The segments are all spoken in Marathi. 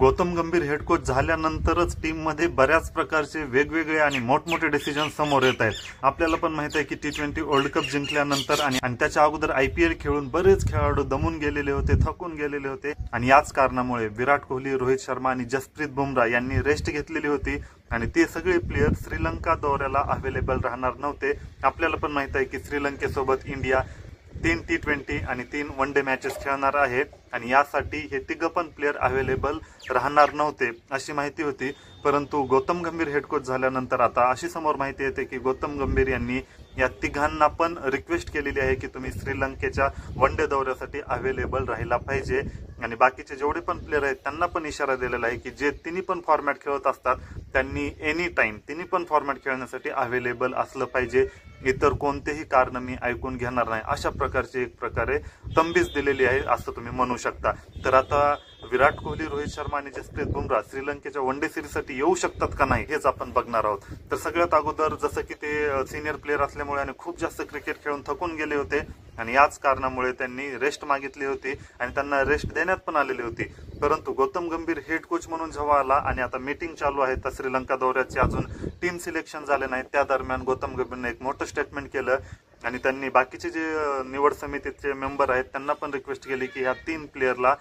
गौतम गंभीर हेड कोच झाल्यानंतरच टीममध्ये बऱ्याच प्रकारचे वेगवेगळे आणि मोठमोठे डिसिजन समोर येत आहेत. आपल्याला पण माहीत आहे की टी ट्वेंटी वर्ल्ड कप जिंकल्यानंतर आणि त्याच्या अगोदर आय पी एल खेळून बरेच खेळाडू दमून गेलेले होते थकून गेलेले होते. आणि याच कारणामुळे विराट कोहली रोहित शर्मा आणि जसप्रीत बुमराह यांनी रेस्ट घेतलेली होती. आणि ते सगळे प्लेयर श्रीलंका दौऱ्याला अवेलेबल राहणार नव्हते. आपल्याला पण माहीत आहे की श्रीलंकेसोबत इंडिया तीन टी ट्वेंटी आणि तीन वन डे मॅचेस खेळणार आहेत. आणि यासाठी हे तिघं पण प्लेयर अवेलेबल राहणार नव्हते अशी माहिती होती. परंतु गौतम गंभीर हेड कोच झाल्यानंतर आता अशी समोर माहिती येते की गौतम गंभीर यांनी या तिघांना पण रिक्वेस्ट केलेली आहे की तुम्ही श्रीलंकेच्या वन डे दौऱ्यासाठी अवेलेबल राहिला पाहिजे. आणि बाकीचे जेवढे पण प्लेयर आहेत त्यांना पण इशारा दिलेला आहे की जे तिन्ही पण फॉर्मॅट खेळत असतात त्यांनी एनी टाईम तिन्ही पण फॉर्मॅट खेळण्यासाठी अवेलेबल असलं पाहिजे. इतर कोणतेही कारण मी ऐकून घेणार नाही. अशा प्रकारची एक प्रकारे तंबीज दिलेली आहे असं तुम्ही म्हणू शकता. तर आता विराट कोहली रोहित शर्मा आणि जसप्रीत बुमराह श्रीलंकेच्या वन डे सिरीजसाठी येऊ शकतात का नाही हेच आपण बघणार आहोत. तर सगळ्यात अगोदर जसं की ते सिनियर प्लेअर असल्यामुळे आणि खूप जास्त क्रिकेट खेळून थकून गेले होते आणि याच कारणामुळे त्यांनी रेस्ट मागितली होती आणि त्यांना रेस्ट देण्यात पण आलेली होती. परंतु गौतम गंभीर हेड कोच म्हणून जेव्हा आला आणि आता मीटिंग चालू आहे तर श्रीलंका दौऱ्याचे अजून टीम सिलेक्शन झाले नाही. त्या दरम्यान गौतम गंभीरने एक मोठं स्टेटमेंट केलं आणि त्यांनी बाकीचे जे निवड समितीचे मेंबर आहेत त्यांना पण रिक्वेस्ट केली की ह्या तीन प्लेअरला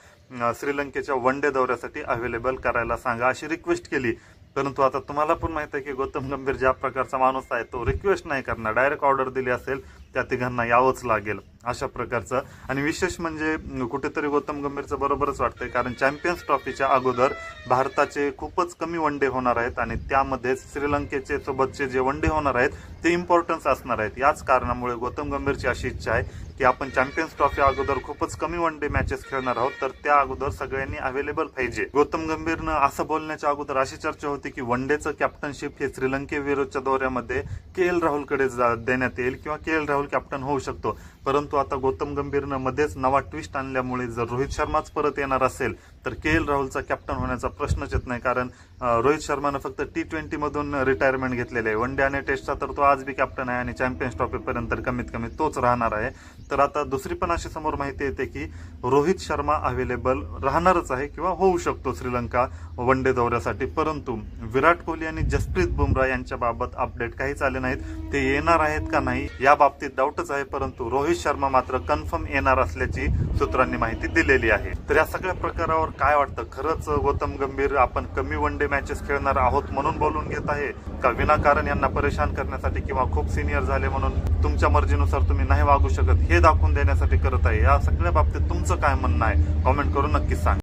श्रीलंकेच्या वन डे दौऱ्यासाठी अवेलेबल करायला सांगा अशी रिक्वेस्ट केली. परंतु आता तुम्हाला पण माहीत आहे की गौतम गंभीर ज्या प्रकारचा माणूस आहे तो रिक्वेस्ट नाही करणार. डायरेक्ट ऑर्डर दिली असेल त्या तिघांना यावंच लागेल अशा प्रकारचं. आणि विशेष म्हणजे कुठेतरी गौतम गंभीरचं बरोबरच वाटतंय कारण चॅम्पियन्स ट्रॉफीच्या अगोदर भारताचे खूपच कमी वन डे होणार आहेत आणि त्यामध्ये श्रीलंकेचे सोबतचे जे वन डे होणार आहेत ते इम्पॉर्टन्स असणार आहेत. याच कारणामुळे गौतम गंभीरची अशी इच्छा आहे की आपण चॅम्पियन्स ट्रॉफी अगोदर खूपच कमी वन डे मॅचेस खेळणार आहोत तर त्या अगोदर सगळ्यांनी अवेलेबल पाहिजे. गौतम गंभीरनं असं बोलण्याच्या अगोदर अशी चर्चा होती की वन डेचं कॅप्टनशिप हे श्रीलंकेविरुद्धच्या दौऱ्यामध्ये के एल राहुलकडे जा- देण्यात येईल किंवा के एल राहुल कॅप्टन होऊ शकतो. परंतु आता गौतम गंभीरनं मध्येच नवा ट्विस्ट आणल्यामुळे जर रोहित शर्माच परत येणार असेल तर के एल राहुलचा कॅप्टन होण्याचा प्रश्नच येत नाही कारण रोहित शर्मानं फक्त टी ट्वेंटीमधून रिटायरमेंट घेतलेले आहे. वन डे आणि टेस्टचा तर तो आज बी कॅप्टन आहे आणि चॅम्पियन्स ट्रॉफीपर्यंत कमीत कमी तोच राहणार आहे. तर आता दुसरी पण अशी समोर माहिती येते की रोहित शर्मा अवेलेबल राहणारच आहे किंवा होऊ शकतो श्रीलंका वन डे दौऱ्यासाठी. परंतु विराट कोहली आणि जसप्रीत बुमराह यांच्या बाबत अपडेट काहीच आले नाहीत. ते येणार आहेत का नाही या बाबतीत डाऊटच आहे परंतु रोहित शर्मा मात्र कन्फर्म येणार असल्याची सूत्रांनी माहिती दिलेली आहे. तर या सगळ्या प्रकारावर काय वाटतं? खरंच गौतम गंभीर आपण कमी वन डे मॅचेस खेळणार आहोत म्हणून बोलून घेत आहे का विनाकारण यांना परेशान करण्यासाठी किंवा खूप सिनियर झाले म्हणून तुमच्या मर्जीनुसार तुम्ही नाही वागू शकत हे दाखवून देण्यासाठी करत आहे? या सगळ्या बाबतीत तुमचं काय म्हणणं आहे? कॉमेंट करून नक्कीच सांगा.